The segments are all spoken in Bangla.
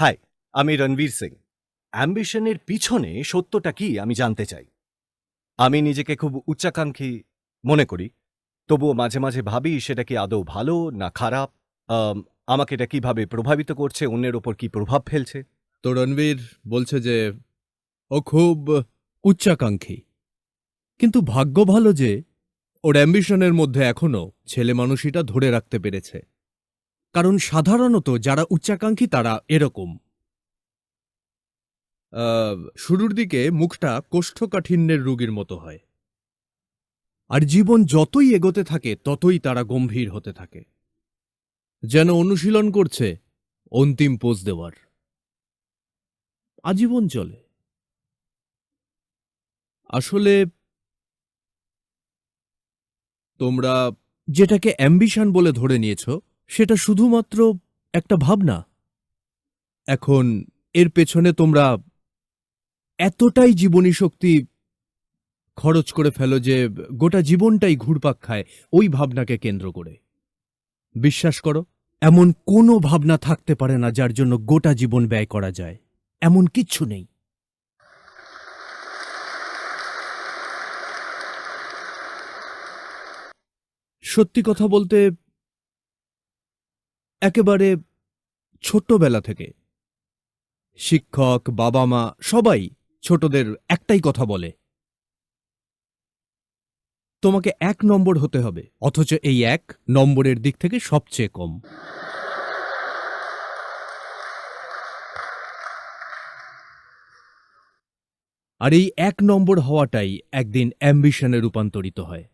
হাই, আমি রণবীর সিং। অ্যাম্বিশনের পিছনে সত্যটা কি আমি জানতে চাই। আমি নিজেকে খুব উচ্চাকাঙ্ক্ষী মনে করি, তবুও মাঝে মাঝে ভাবি সেটা কি আদৌ ভালো না খারাপ আমাকে এটা কীভাবে প্রভাবিত করছে, অন্যের ওপর কি প্রভাব ফেলছে? তো রণবীর বলছে যে, ও খুব উচ্চাকাঙ্ক্ষী। কিন্তু ভাগ্য ভালো যে, ওর অ্যাম্বিশনের মধ্যে এখনও ছেলে মানুষইটা ধরে রাখতে পেরেছে। কারণ সাধারণত যারা উচ্চাকাঙ্ক্ষী তারা এরকম। শুরুর দিকে মুখটা কোষ্ঠকাঠিন্যের রোগীর মতো হয়। আর জীবন যতই এগোতে থাকে, ততই তারা গম্ভীর হতে থাকে। যেন অনুশীলন করছে, অন্তিম পোজ দেওয়ার। আজীবন চলে। আসলে তোমরা যেটাকে অ্যাম্বিশন বলে ধরে নিয়েছ সেটা শুধুমাত্র একটা ভাবনা। এখন এর পেছনে তোমরা এতটাই জীবনী শক্তি খরচ করে ফেলো যে গোটা জীবনটাই ঘুরপাক খায় ওই ভাবনাকে কেন্দ্র করে। বিশ্বাস করো, এমন কোনো ভাবনা থাকতে পারে না যার জন্য গোটা জীবন ব্যয় করা যায়। এমন কিচ্ছু নেই। সত্যি কথা বলতে একেবারে ছোট্টবেলা থেকে। শিক্ষক বাবা মা সবাই ছোটদের একটাই কথা বলে। তোমাকে এক নম্বর হতে হবে, অথচ এই এক নম্বরের দিক থেকে সবচেয়ে কম। আর এই এক নম্বর হওয়াটাই একদিন অ্যাম্বিশনে রূপান্তরিত হয়।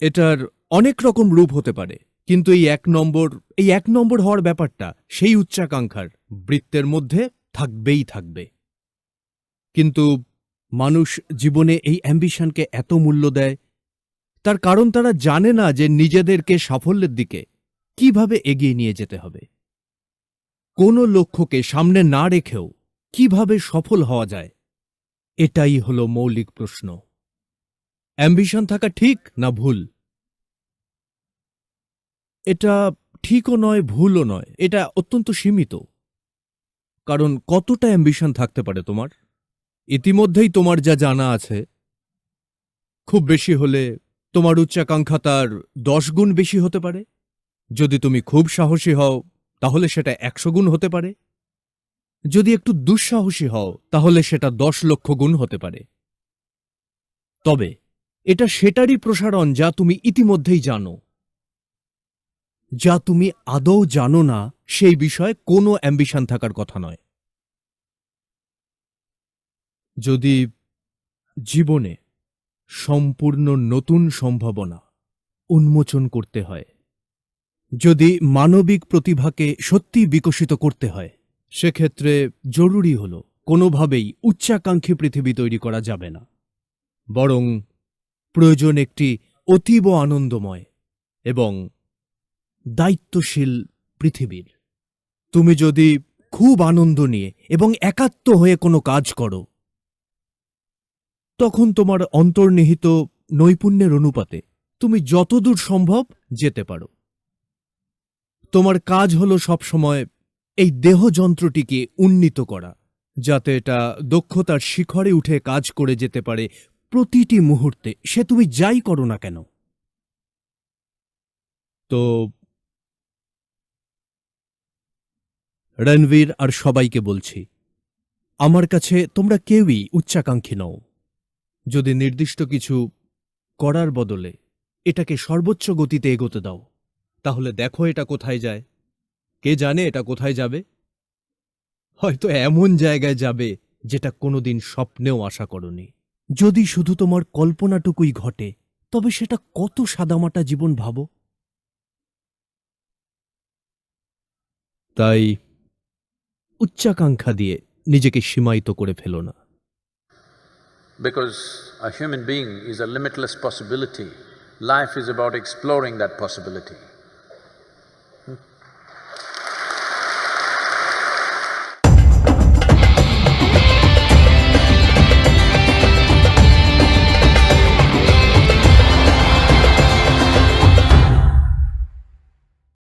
এটার অনেক রকম রূপ হতে পারে। কিন্তু এই এক নম্বর, এই এক নম্বর হওয়ার ব্যাপারটা সেই উচ্চাকাঙ্ক্ষার বৃত্তের মধ্যে থাকবেই থাকবে। কিন্তু মানুষ জীবনে এই অ্যাম্বিশনকে এত মূল্য দেয়, তার কারণ তারা জানে না যে নিজেদেরকে সাফল্যের দিকে কীভাবে এগিয়ে নিয়ে যেতে হবে। কোনো লক্ষ্যকে সামনে না রেখেও কীভাবে সফল হওয়া যায়, এটাই হলো মৌলিক প্রশ্ন। অ্যাম্বিশন থাকা ঠিক না ভুল? এটা ঠিকও নয়, ভুলও নয়, এটা অত্যন্ত সীমিত। কারণ কতটা অ্যাম্বিশন থাকতে পারে তোমার? ইতিমধ্যেই তোমার যা জানা আছে, খুব বেশি হলে তোমার উচ্চাকাঙ্ক্ষা তার দশ গুণ বেশি হতে পারে। যদি তুমি খুব সাহসী হও, তাহলে সেটা একশো গুণ হতে পারে। যদি একটু দুঃসাহসী হও, তাহলে সেটা দশ লক্ষ গুণ হতে পারে। তবে এটা সেটারই প্রসারণ যা তুমি ইতিমধ্যেই জানো। যা তুমি আদৌ জানো না, সেই বিষয়ে কোনো অ্যাম্বিশন থাকার কথা নয়। যদি জীবনে সম্পূর্ণ নতুন সম্ভাবনা উন্মোচন করতে হয়, যদি মানবিক প্রতিভাকে সত্যি বিকশিত করতে হয়, সেক্ষেত্রে জরুরি হল কোনোভাবেই উচ্চাকাঙ্ক্ষী পৃথিবী তৈরি করা যাবে না। বরং প্রয়োজন একটি অতীব আনন্দময় এবং দায়িত্বশীল পৃথিবীর। তুমি যদি খুব আনন্দ নিয়ে এবং একাত্ম হয়ে কোনো কাজ করো, তখন তোমার অন্তর্নিহিত নৈপুণ্যের অনুপাতে তুমি যতদূর সম্ভব যেতে পারো। তোমার কাজ হলো সবসময় এই দেহযন্ত্রটিকে উন্নীত করা, যাতে এটা দক্ষতার শিখরে উঠে কাজ করে যেতে পারে প্রতিটি মুহূর্তে। সে তুমি যাই করো না কেন। তো রণবীর আর সবাইকে বলছি, আমার কাছে তোমরা কেউই উচ্চাকাঙ্ক্ষী নও। যদি নির্দিষ্ট কিছু করার বদলে এটাকে সর্বোচ্চ গতিতে এগোতে দাও, তাহলে দেখো এটা কোথায় যায়। কে জানে এটা কোথায় যাবে? হয়তো এমন জায়গায় যাবে যেটা কোনোদিন স্বপ্নেও আশা করনি। যদি শুধু তোমার কল্পনাটুকুই ঘটে, তবে সেটা কত সাদামাটা জীবন ভাবো? তাই উচ্চাকাঙ্ক্ষা দিয়ে নিজেকে সীমায়িত করে ফেলো না Because a human being is a limitless possibility. Life is about exploring that possibility.